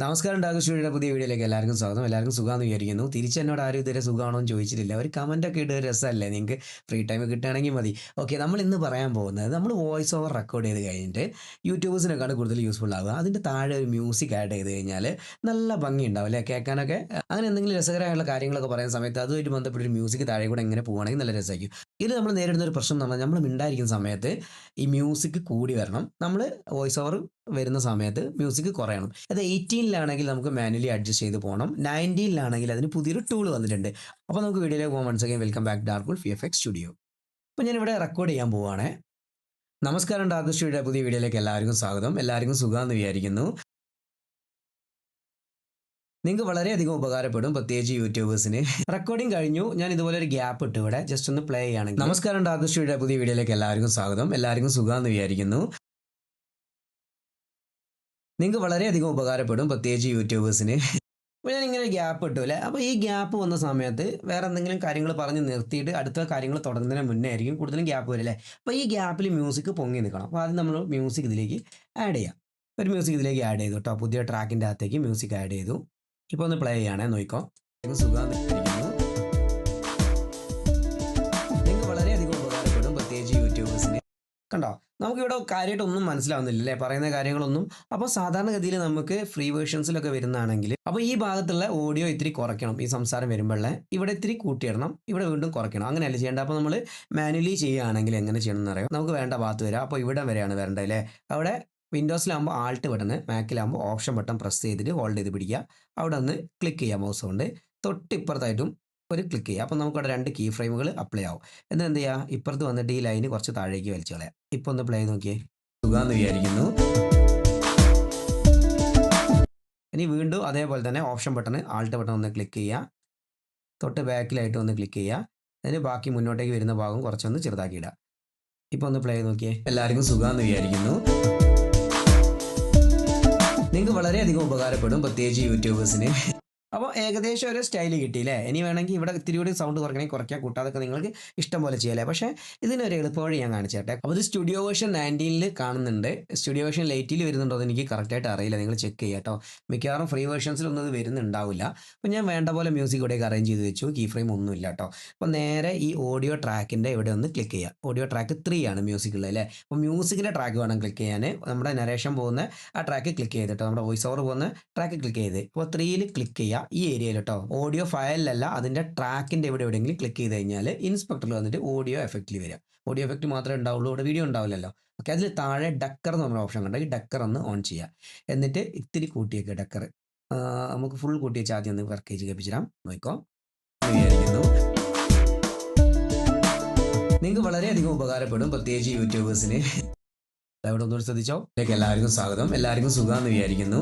നമസ്കാരം ഡാഗു സ്റ്റുഡിയോയുടെ പുതിയ വീഡിയോയിലേക്ക് എല്ലാവർക്കും സ്വാഗതം. എല്ലാവർക്കും സുഖമാണെന്ന് വിചാരിക്കുന്നു. തിരിച്ച് എന്നോട് ആരും ഇതുവരെ സുഖമാണോ എന്ന് ചോദിച്ചിട്ടില്ല. ഒരു കമന്റൊക്കെ ഇട്ട് രസമല്ലേ? നിങ്ങൾക്ക് ഫ്രീ ടൈം കിട്ടുകയാണെങ്കിൽ മതി. ഓക്കെ നമ്മൾ ഇന്ന് പറയാൻ പോകുന്നത് നമ്മൾ വോയിസ് ഓവർ റെക്കോർഡ് ചെയ്ത് കഴിഞ്ഞിട്ട് യൂട്യൂബേഴ്സിനൊക്കെയാണ് കൂടുതൽ യൂസ്ഫുൾ ആവുക. അതിന്റെ താഴെ ഒരു മ്യൂസിക് ആഡ് ചെയ്ത് കഴിഞ്ഞാൽ നല്ല ഭംഗി ഉണ്ടാവും അല്ലേ? കേൾക്കാനൊക്കെ അങ്ങനെ എന്തെങ്കിലും രസകരമായുള്ള കാര്യങ്ങളൊക്കെ പറയുന്ന സമയത്ത് അതുമായിട്ട് ബന്ധപ്പെട്ട ഒരു മ്യൂസിക് താഴെ കൂടെ എങ്ങനെ പോകുകയാണെങ്കിൽ നല്ല രസമായിരിക്കും. ഇത് നമ്മൾ നേരിടുന്ന ഒരു പ്രശ്നം എന്ന് പറഞ്ഞാൽ നമ്മൾ മിണ്ടായിരിക്കുന്ന സമയത്ത് ഈ മ്യൂസിക് കൂടി വരണം. നമ്മൾ വോയിസ് ഓവർ വരുന്ന സമയത്ത് മ്യൂസിക് കുറയണം. അത് എയ്റ്റീനിലാണെങ്കിൽ നമുക്ക് മാനുവലി അഡ്ജസ്റ്റ് ചെയ്ത് പോകണം നയന്റീനിലാണെങ്കിൽ അതിന് പുതിയൊരു ടൂൾ വന്നിട്ടുണ്ട്. അപ്പോൾ നമുക്ക് വീഡിയോയിലേക്ക് പോകാം. വൺസ് അഗൈൻ വെൽക്കം ബാക്ക് ഡാർക്കുൾ ഫി എഫ് എക്സ് സ്റ്റുഡിയോ അപ്പോൾ ഞാനിവിടെ റെക്കോർഡ് ചെയ്യാൻ പോവുകയാണ് നമസ്കാരം ഡാർക്ക് സ്റ്റുഡിയോയുടെ പുതിയ വീഡിയോയിലേക്ക് എല്ലാവർക്കും സ്വാഗതം. എല്ലാവർക്കും സുഖമെന്ന് വിചാരിക്കുന്നു. നിങ്ങൾക്ക് വളരെയധികം ഉപകാരപ്പെടും പ്രത്യേകിച്ച് യൂട്യൂബേഴ്സിന് റെക്കോർഡിംഗ് കഴിഞ്ഞു. ഞാൻ ഇതുപോലെ ഒരു ഗ്യാപ്പ് ഇട്ട് ഇവിടെ. ജസ്റ്റ് ഒന്ന് പ്ലേ ചെയ്യുകയാണെങ്കിൽ. നമസ്കാരം ഡാർക്ക് സ്റ്റുഡിയോയുടെ പുതിയ വീഡിയോയിലേക്ക് എല്ലാവർക്കും സ്വാഗതം. എല്ലാവർക്കും സുഖമെന്ന് വിചാരിക്കുന്നു. നിങ്ങൾക്ക് വളരെയധികം ഉപകാരപ്പെടും പ്രത്യേകിച്ച് യൂട്യൂബേഴ്സിന്. അപ്പോൾ ഞാൻ ഇങ്ങനെ ഗ്യാപ്പ് ഇട്ടു അല്ലേ അപ്പോൾ ഈ ഗ്യാപ്പ് വന്ന സമയത്ത് വേറെ എന്തെങ്കിലും കാര്യങ്ങൾ പറഞ്ഞ് നിർത്തിയിട്ട് അടുത്ത കാര്യങ്ങൾ തുടങ്ങുന്നതിന് മുന്നേ ആയിരിക്കും കൂടുതലും ഗ്യാപ്പ് വരില്ലേ? അപ്പോൾ ഈ ഗ്യാപ്പിൽ മ്യൂസിക് പൊങ്ങി നിൽക്കണം. അപ്പോൾ ആദ്യം നമ്മൾ മ്യൂസിക് ഇതിലേക്ക് ആഡ് ചെയ്യാം. ഒരു മ്യൂസിക് ഇതിലേക്ക് ആഡ് ചെയ്തു കേട്ടോ പുതിയ ട്രാക്കിന്റെ അകത്തേക്ക് മ്യൂസിക് ആഡ് ചെയ്തു. ഇപ്പോൾ ഒന്ന് പ്ലേ ചെയ്യണേ നോക്കോ സുഖം നിങ്ങൾക്ക് വളരെയധികം ഉപകാരപ്പെടും പ്രത്യേകിച്ച് യൂട്യൂബേഴ്സിന്. കണ്ടോ? നമുക്കിവിടെ കാര്യമായിട്ട് ഒന്നും മനസ്സിലാവുന്നില്ല അല്ലേ പറയുന്ന കാര്യങ്ങളൊന്നും. അപ്പോൾ സാധാരണഗതിയിൽ നമുക്ക് ഫ്രീ വേർഷൻസിലൊക്കെ വരുന്നതാണെങ്കിൽ അപ്പോൾ ഈ ഭാഗത്തുള്ള ഓഡിയോ ഇത്തിരി കുറയ്ക്കണം. ഈ സംസാരം വരുമ്പോഴേ ഇവിടെ ഇത്തിരി കൂട്ടിയിടണം. ഇവിടെ വീണ്ടും കുറയ്ക്കണം. അങ്ങനെയല്ല ചെയ്യേണ്ട അപ്പോൾ നമ്മൾ മാനുവലി ചെയ്യുകയാണെങ്കിൽ എങ്ങനെ ചെയ്യണം എന്നറിയാം നമുക്ക് വേണ്ട ഭാഗത്ത് വരാം. അപ്പോൾ ഇവിടെ വരെയാണ് വരേണ്ടത് അല്ലേ? അവിടെ വിൻഡോസിലാകുമ്പോൾ ആൾട്ട് ബട്ടൺ മാക്കിലാകുമ്പോൾ ഓപ്ഷൻ ബട്ടൺ പ്രസ് ചെയ്തിട്ട് ഹോൾഡ് ചെയ്ത് പിടിക്കുക. അവിടെ ഒന്ന് ക്ലിക്ക് ചെയ്യാം മൗസ് കൊണ്ട്. തൊട്ടിപ്പുറത്തായിട്ടും ഒരു ക്ലിക്ക് ചെയ്യുക അപ്പോൾ നമുക്കവിടെ രണ്ട് കീ ഫ്രെയിമുകൾ അപ്ലൈ ആവും. എന്നിട്ട് എന്ത് ചെയ്യുക ഇപ്പുറത്ത് വന്നിട്ട് ഈ ലൈന് കുറച്ച് താഴേക്ക് വലിച്ചു കളയാം. ഇപ്പോൾ ഒന്ന് പ്ലേ നോക്കിയേ. സുഖമെന്ന് വിചാരിക്കുന്നു. ഇനി വീണ്ടും അതേപോലെ തന്നെ ഓപ്ഷൻ ബട്ടൺ ആൾട്ട് ബട്ടൺ ഒന്ന് ക്ലിക്ക് ചെയ്യുക തൊട്ട് ബാക്കിലായിട്ട് ഒന്ന് ക്ലിക്ക് ചെയ്യുക അതിന് ബാക്കി മുന്നോട്ടേക്ക് വരുന്ന ഭാഗം കുറച്ചൊന്ന് ചെറുതാക്കി ഇടുക ഇപ്പോൾ ഒന്ന് പ്ലേ നോക്കിയേ. എല്ലാവർക്കും സുഖമെന്ന് വിചാരിക്കുന്നു. നിങ്ങൾക്ക് വളരെയധികം ഉപകാരപ്പെടും പ്രത്യേകിച്ച് യൂട്യൂബേഴ്സിന്. അപ്പോൾ ഏകദേശം ഒരു സ്റ്റൈൽ കിട്ടിയില്ലേ? ഇനി വേണമെങ്കിൽ ഇവിടെ ഇത്തിരി കൂടി സൗണ്ട് കുറയ്ക്കണമെങ്കിൽ കുറയ്ക്കുക കൂട്ടാതൊക്കെ നിങ്ങൾക്ക് ഇഷ്ടം പോലെ ചെയ്യാല്ലേ? പക്ഷേ ഇതിനൊരു എളുപ്പവഴി ഞാൻ കാണിച്ചേട്ടെ അപ്പോൾ ഇത് സ്റ്റുഡിയോ വേർഷൻ നയന്റീനിൽ കാണുന്നുണ്ട്. സ്റ്റുഡിയോ വേർഷൻ ലൈറ്റിൽ വരുന്നുണ്ടോ എന്ന് എനിക്ക് കറക്റ്റായിട്ട് അറിയില്ല. നിങ്ങൾ ചെക്ക് ചെയ്യുക കേട്ടോ. മിക്കവാറും ഫ്രീ വേർഷൻസിലൊന്നും ഇത് വരുന്നുണ്ടാവില്ല. അപ്പോൾ ഞാൻ വേണ്ട പോലെ മ്യൂസിക് ഇവിടേക്ക് അറേഞ്ച് ചെയ്ത് വെച്ചു. കീ ഫ്രെയിം ഒന്നുമില്ല കേട്ടോ. അപ്പോൾ നേരെ ഈ ഓഡിയോ ട്രാക്കിന്റെ ഇവിടെ ഒന്ന് ക്ലിക്ക് ചെയ്യുക ഓഡിയോ ട്രാക്ക് ത്രീ ആണ് മ്യൂസിക്കുള്ളത് അല്ലേ? അപ്പോൾ മ്യൂസിക്കിന്റെ ട്രാക്ക് വേണം ക്ലിക്ക് ചെയ്യാൻ. നമ്മുടെ നരേഷൻ പോകുന്ന ആ ട്രാക്ക് ക്ലിക്ക് ചെയ്തിട്ടോ നമ്മുടെ വോയിസ് ഓവർ പോകുന്ന ട്രാക്ക് ക്ലിക്ക് ചെയ്ത്. അപ്പോൾ ത്രീയിൽ ക്ലിക്ക് ചെയ്യുക ഈ ഏരിയയിൽ കേട്ടോ. ഓഡിയോ ഫയലിലല്ല അതിന്റെ ട്രാക്കിന്റെ എവിടെ എവിടെയെങ്കിലും ക്ലിക്ക് ചെയ്ത് കഴിഞ്ഞാൽ ഇൻസ്പെക്ടറിൽ വന്നിട്ട് ഓഡിയോ എഫക്റ്റിൽ വരിക. ഓഡിയോ എഫക്റ്റ് മാത്രമേ ഉണ്ടാവുള്ളൂ ഇവിടെ വീഡിയോ ഉണ്ടാവില്ലല്ലോ. ഓക്കെ അതിൽ താഴെ ഡക്കർ എന്ന് പറഞ്ഞ ഓപ്ഷൻ ഉണ്ടെങ്കിൽ ഡക്കർ ഒന്ന് ഓൺ ചെയ്യുക. എന്നിട്ട് ഇത്തിരി കൂട്ടിയൊക്കെ ഡക്കർ നമുക്ക് ഫുൾ കൂട്ടി വെച്ച് ആദ്യം ഒന്ന് വർക്ക് ചെയ്ത് കേൾപ്പിച്ചിടാം നോക്കോ നിങ്ങൾക്ക് വളരെയധികം ഉപകാരപ്പെടും പ്രത്യേകിച്ച് യൂട്യൂബേഴ്സിന്. അവിടെ ഒന്നുകൂടി ശ്രദ്ധിച്ചോ? എല്ലാവർക്കും സ്വാഗതം. എല്ലാവർക്കും സുഖമാണെന്ന് വിചാരിക്കുന്നു.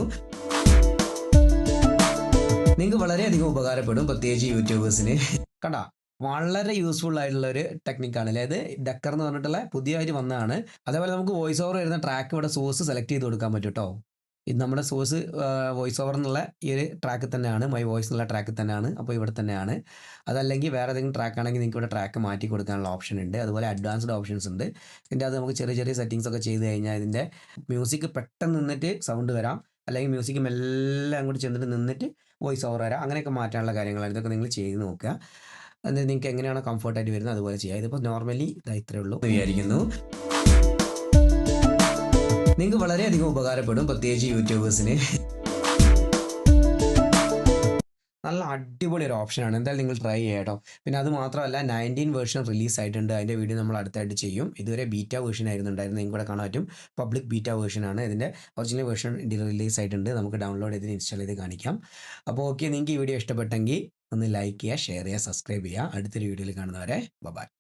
നിങ്ങൾക്ക് വളരെയധികം ഉപകാരപ്പെടും പ്രത്യേകിച്ച് യൂട്യൂബേഴ്സിന്. കണ്ട വളരെ യൂസ്ഫുൾ ആയിട്ടുള്ള ഒരു ടെക്നിക്കാണ് അതായത് ഡക്കർ എന്ന് പറഞ്ഞിട്ടുള്ള പുതിയതായിട്ട് വന്നതാണ്. അതേപോലെ നമുക്ക് വോയിസ് ഓവർ വരുന്ന ട്രാക്ക് ഇവിടെ സോഴ്സ് സെലക്ട് ചെയ്ത് കൊടുക്കാൻ പറ്റും കേട്ടോ ഇത് നമ്മുടെ സോഴ്സ് വോയിസ് ഓവർ എന്നുള്ള ഈ ഒരു ട്രാക്ക് തന്നെയാണ്. മൈ വോയിസ് എന്നുള്ള ട്രാക്ക് തന്നെയാണ്. അപ്പോൾ ഇവിടെ തന്നെയാണ്. അതല്ലെങ്കിൽ വേറെ ഏതെങ്കിലും ട്രാക്ക് ആണെങ്കിൽ നിങ്ങൾക്ക് ഇവിടെ ട്രാക്ക് മാറ്റി കൊടുക്കാനുള്ള ഓപ്ഷൻ ഉണ്ട്. അതുപോലെ അഡ്വാൻസ്ഡ് ഓപ്ഷൻസ് ഉണ്ട്. ഇതിന്റെ അത് നമുക്ക് ചെറിയ ചെറിയ സെറ്റിങ്സ് ഒക്കെ ചെയ്ത് കഴിഞ്ഞാൽ ഇതിന്റെ മ്യൂസിക് പെട്ടെന്ന് നിന്നിട്ട് സൗണ്ട് വരാം. അല്ലെങ്കിൽ മ്യൂസിക്കും എല്ലാം കൂടി ചെന്നിട്ട് നിന്നിട്ട് വോയിസ് ഓവർ വരാം. അങ്ങനെയൊക്കെ മാറ്റാനുള്ള കാര്യങ്ങളാണ്. ഇതൊക്കെ നിങ്ങൾ ചെയ്ത് നോക്കുക. എന്നിട്ട് നിങ്ങൾക്ക് എങ്ങനെയാണ് കംഫർട്ടായിട്ട് വരുന്നത് അതുപോലെ ചെയ്യുക ഇതിപ്പോൾ നോർമലി ഇത്രയേ ഉള്ളൂ വിചാരിക്കുന്നു. നിങ്ങൾക്ക് വളരെയധികം ഉപകാരപ്പെടും പ്രത്യേകിച്ച് യൂട്യൂബേഴ്സിന് നല്ല അടിപൊളി ഒരു ഓപ്ഷനാണ് എന്തായാലും നിങ്ങൾ ട്രൈ ചെയ്യട്ടോ പിന്നെ അത് മാത്രമല്ല നയന്റീൻ വേർഷൻ റിലീസ് ആയിട്ടുണ്ട്. അതിന്റെ വീഡിയോ നമ്മൾ അടുത്തായിട്ട് ചെയ്യും. ഇതുവരെ ബീറ്റ വേർഷൻ ആയിരുന്നു ഉണ്ടായിരുന്നു നിങ്ങൾക്ക് ഇവിടെ കാണാൻ പറ്റും. പബ്ലിക് ബീറ്റ വേർഷനാണ് ഇതിന്റെ ഒറിജിനൽ വേർഷൻ റിലീസ് ആയിട്ടുണ്ട്. നമുക്ക് ഡൗൺലോഡ് ചെയ്ത് ഇൻസ്റ്റാൾ ചെയ്ത് കാണിക്കാം. അപ്പോൾ ഓക്കെ നിങ്ങൾക്ക് ഈ വീഡിയോ ഇഷ്ടപ്പെട്ടെങ്കിൽ ഒന്ന് ലൈക്ക് ചെയ്യുക ഷെയർ ചെയ്യുക സബ്സ്ക്രൈബ് ചെയ്യുക. അടുത്തൊരു വീഡിയോയിൽ കാണുന്നവരെ ബൈ